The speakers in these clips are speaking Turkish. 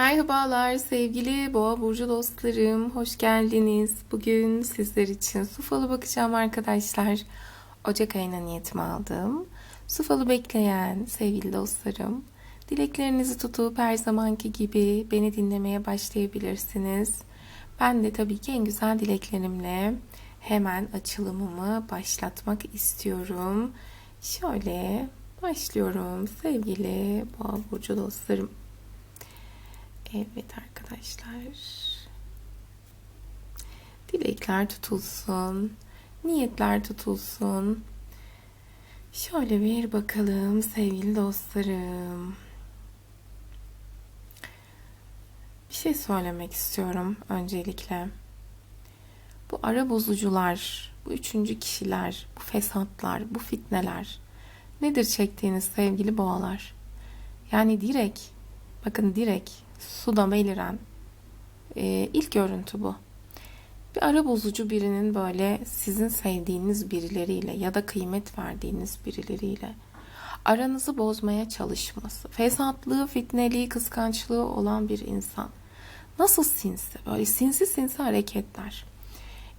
Merhabalar sevgili Boğa Burcu dostlarım. Hoş geldiniz. Bugün sizler için su falı bakacağım arkadaşlar. Ocak ayına niyetimi aldım. Su falı bekleyen sevgili dostlarım. Dileklerinizi tutup her zamanki gibi beni dinlemeye başlayabilirsiniz. Ben de tabii ki en güzel dileklerimle hemen açılımımı başlatmak istiyorum. Şöyle başlıyorum sevgili Boğa Burcu dostlarım. Evet arkadaşlar. Dilekler tutulsun. Niyetler tutulsun. Şöyle bir bakalım sevgili dostlarım. Bir şey söylemek istiyorum öncelikle. Bu ara bozucular, bu üçüncü kişiler, bu fesatlar, bu fitneler nedir çektiğiniz sevgili boğalar? Yani direkt, bakın direkt suda beliren e, ilk görüntü bu. Bir ara bozucu birinin böyle sizin sevdiğiniz birileriyle ya da kıymet verdiğiniz birileriyle aranızı bozmaya çalışması, fesatlığı, fitneliği, kıskançlığı olan bir insan. Nasıl sinsi, böyle sinsi sinsi hareketler.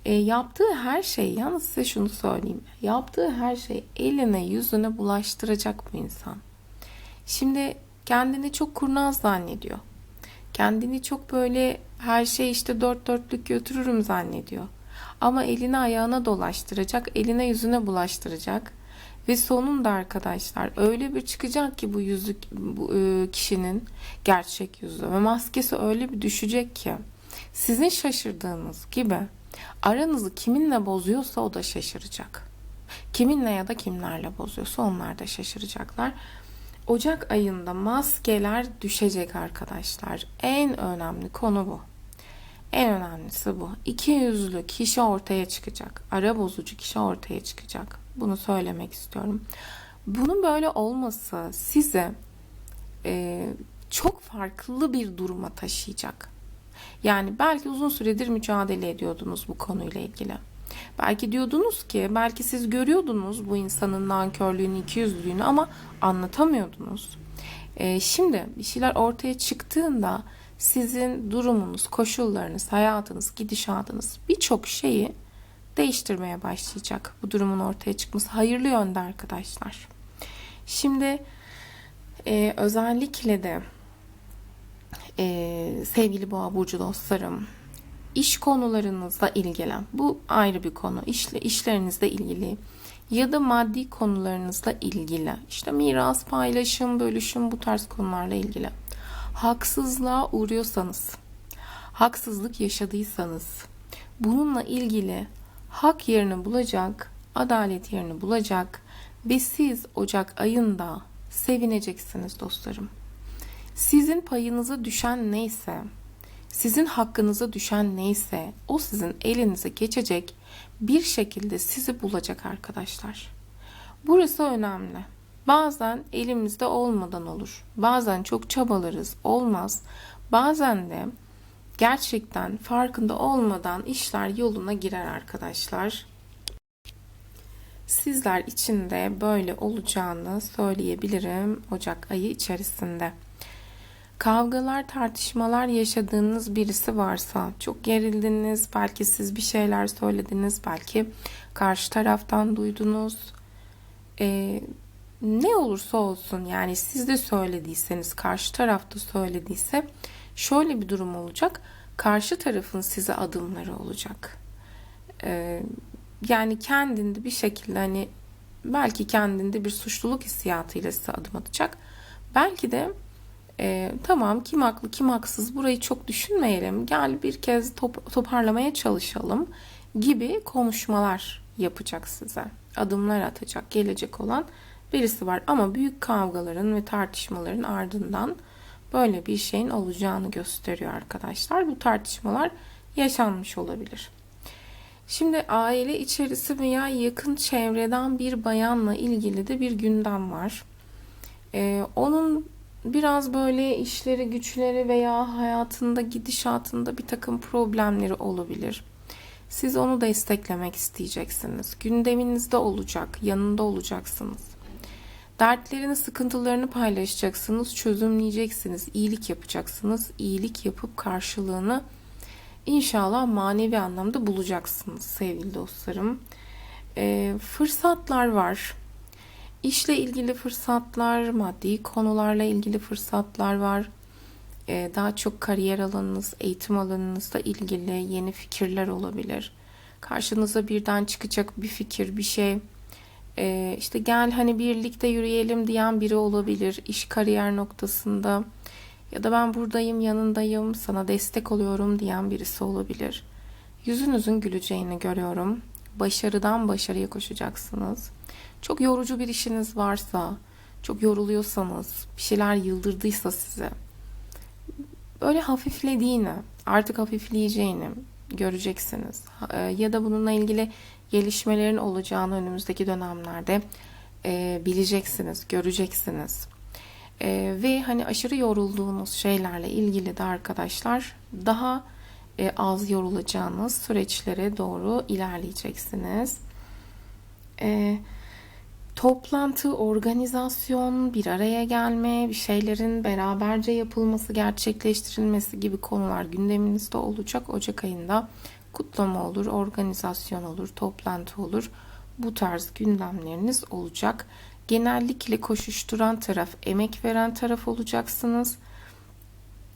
E, yaptığı her şey, yalnız size şunu söyleyeyim. Yaptığı her şey eline yüzüne bulaştıracak bu insan. Şimdi kendini çok kurnaz zannediyor. Kendini çok böyle her şey işte dört dörtlük götürürüm zannediyor. Ama eline ayağına dolaştıracak, eline yüzüne bulaştıracak. Ve sonunda arkadaşlar öyle bir çıkacak ki bu yüzü bu e, kişinin gerçek yüzü ve maskesi öyle bir düşecek ki sizin şaşırdığınız gibi aranızı kiminle bozuyorsa o da şaşıracak. Kiminle ya da kimlerle bozuyorsa onlar da şaşıracaklar. Ocak ayında maskeler düşecek arkadaşlar. En önemli konu bu. En önemlisi bu. İki yüzlü kişi ortaya çıkacak. Ara bozucu kişi ortaya çıkacak. Bunu söylemek istiyorum. Bunun böyle olması size e, çok farklı bir duruma taşıyacak. Yani belki uzun süredir mücadele ediyordunuz bu konuyla ilgili. Belki diyordunuz ki belki siz görüyordunuz bu insanın nankörlüğünü, ikiyüzlülüğünü ama anlatamıyordunuz. Ee, şimdi bir şeyler ortaya çıktığında sizin durumunuz, koşullarınız, hayatınız, gidişatınız birçok şeyi değiştirmeye başlayacak. Bu durumun ortaya çıkması hayırlı yönde arkadaşlar. Şimdi e, özellikle de e, sevgili boğa burcu dostlarım iş konularınızla ilgilen. Bu ayrı bir konu. İşle, işlerinizle ilgili ya da maddi konularınızla ilgili. İşte miras, paylaşım, bölüşüm bu tarz konularla ilgili. Haksızlığa uğruyorsanız, haksızlık yaşadıysanız bununla ilgili hak yerini bulacak, adalet yerini bulacak ve siz Ocak ayında sevineceksiniz dostlarım. Sizin payınıza düşen neyse, sizin hakkınıza düşen neyse o sizin elinize geçecek bir şekilde sizi bulacak arkadaşlar. Burası önemli. Bazen elimizde olmadan olur. Bazen çok çabalarız, olmaz. Bazen de gerçekten farkında olmadan işler yoluna girer arkadaşlar. Sizler için de böyle olacağını söyleyebilirim Ocak ayı içerisinde. Kavgalar, tartışmalar yaşadığınız birisi varsa, çok gerildiniz, belki siz bir şeyler söylediniz, belki karşı taraftan duydunuz. Ee, ne olursa olsun yani siz de söylediyseniz, karşı tarafta söylediyse şöyle bir durum olacak. Karşı tarafın size adımları olacak. Ee, yani kendinde bir şekilde hani belki kendinde bir suçluluk hissiyatıyla size adım atacak. Belki de e, tamam kim haklı kim haksız burayı çok düşünmeyelim gel bir kez top, toparlamaya çalışalım gibi konuşmalar yapacak size adımlar atacak gelecek olan birisi var ama büyük kavgaların ve tartışmaların ardından böyle bir şeyin olacağını gösteriyor arkadaşlar bu tartışmalar yaşanmış olabilir. Şimdi aile içerisi veya yakın çevreden bir bayanla ilgili de bir gündem var. Ee, onun biraz böyle işleri, güçleri veya hayatında, gidişatında bir takım problemleri olabilir. Siz onu desteklemek isteyeceksiniz. Gündeminizde olacak, yanında olacaksınız. Dertlerini, sıkıntılarını paylaşacaksınız, çözümleyeceksiniz, iyilik yapacaksınız. İyilik yapıp karşılığını inşallah manevi anlamda bulacaksınız sevgili dostlarım. Ee, fırsatlar var. İşle ilgili fırsatlar, maddi konularla ilgili fırsatlar var. Ee, daha çok kariyer alanınız, eğitim alanınızla ilgili yeni fikirler olabilir. Karşınıza birden çıkacak bir fikir, bir şey. Ee, işte gel hani birlikte yürüyelim diyen biri olabilir iş kariyer noktasında. Ya da ben buradayım, yanındayım, sana destek oluyorum diyen birisi olabilir. Yüzünüzün güleceğini görüyorum. Başarıdan başarıya koşacaksınız. Çok yorucu bir işiniz varsa, çok yoruluyorsanız, bir şeyler yıldırdıysa size böyle hafiflediğini, artık hafifleyeceğini göreceksiniz. E, Ya da bununla ilgili gelişmelerin olacağını önümüzdeki dönemlerde e, bileceksiniz, göreceksiniz. E, ve hani aşırı yorulduğunuz şeylerle ilgili de arkadaşlar daha az yorulacağınız süreçlere doğru ilerleyeceksiniz. E, toplantı, organizasyon, bir araya gelme, bir şeylerin beraberce yapılması, gerçekleştirilmesi gibi konular gündeminizde olacak. Ocak ayında kutlama olur, organizasyon olur, toplantı olur. Bu tarz gündemleriniz olacak. Genellikle koşuşturan taraf, emek veren taraf olacaksınız.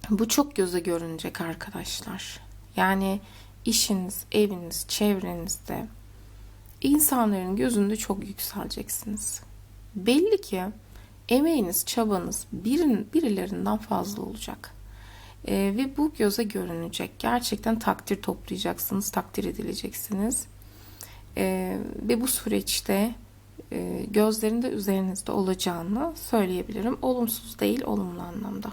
Bu çok göze görünecek arkadaşlar. Yani işiniz, eviniz, çevrenizde insanların gözünde çok yükseleceksiniz. Belli ki emeğiniz, çabanız birin, birilerinden fazla olacak. Ee, ve bu göze görünecek. Gerçekten takdir toplayacaksınız, takdir edileceksiniz. Ee, ve bu süreçte e, gözlerin de üzerinizde olacağını söyleyebilirim. Olumsuz değil, olumlu anlamda.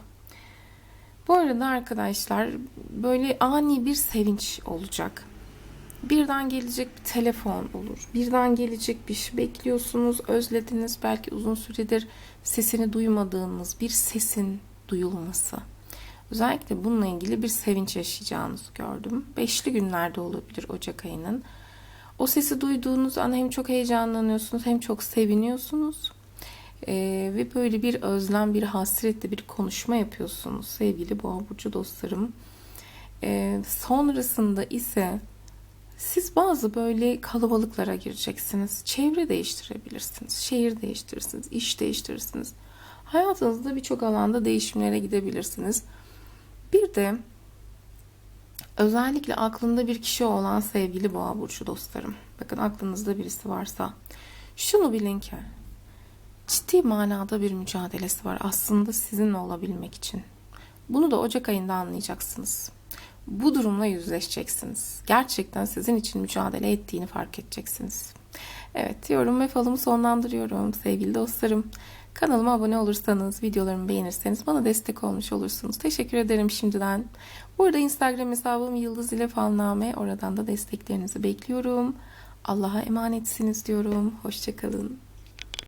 Bu arada arkadaşlar böyle ani bir sevinç olacak. Birden gelecek bir telefon olur. Birden gelecek bir şey bekliyorsunuz, özlediniz. Belki uzun süredir sesini duymadığınız bir sesin duyulması. Özellikle bununla ilgili bir sevinç yaşayacağınızı gördüm. Beşli günlerde olabilir Ocak ayının. O sesi duyduğunuz an hem çok heyecanlanıyorsunuz hem çok seviniyorsunuz. Ee, ve böyle bir özlem, bir hasretle bir konuşma yapıyorsunuz sevgili boğa burcu dostlarım. Ee, sonrasında ise siz bazı böyle kalabalıklara gireceksiniz. Çevre değiştirebilirsiniz. Şehir değiştirirsiniz. iş değiştirirsiniz. Hayatınızda birçok alanda değişimlere gidebilirsiniz. Bir de özellikle aklında bir kişi olan sevgili boğa burcu dostlarım. Bakın aklınızda birisi varsa şunu bilin ki ciddi manada bir mücadelesi var aslında sizinle olabilmek için. Bunu da Ocak ayında anlayacaksınız. Bu durumla yüzleşeceksiniz. Gerçekten sizin için mücadele ettiğini fark edeceksiniz. Evet, yorum ve falımı sonlandırıyorum sevgili dostlarım. Kanalıma abone olursanız, videolarımı beğenirseniz bana destek olmuş olursunuz. Teşekkür ederim şimdiden. Burada Instagram hesabım Yıldız ile Falname. Oradan da desteklerinizi bekliyorum. Allah'a emanetsiniz diyorum. Hoşçakalın.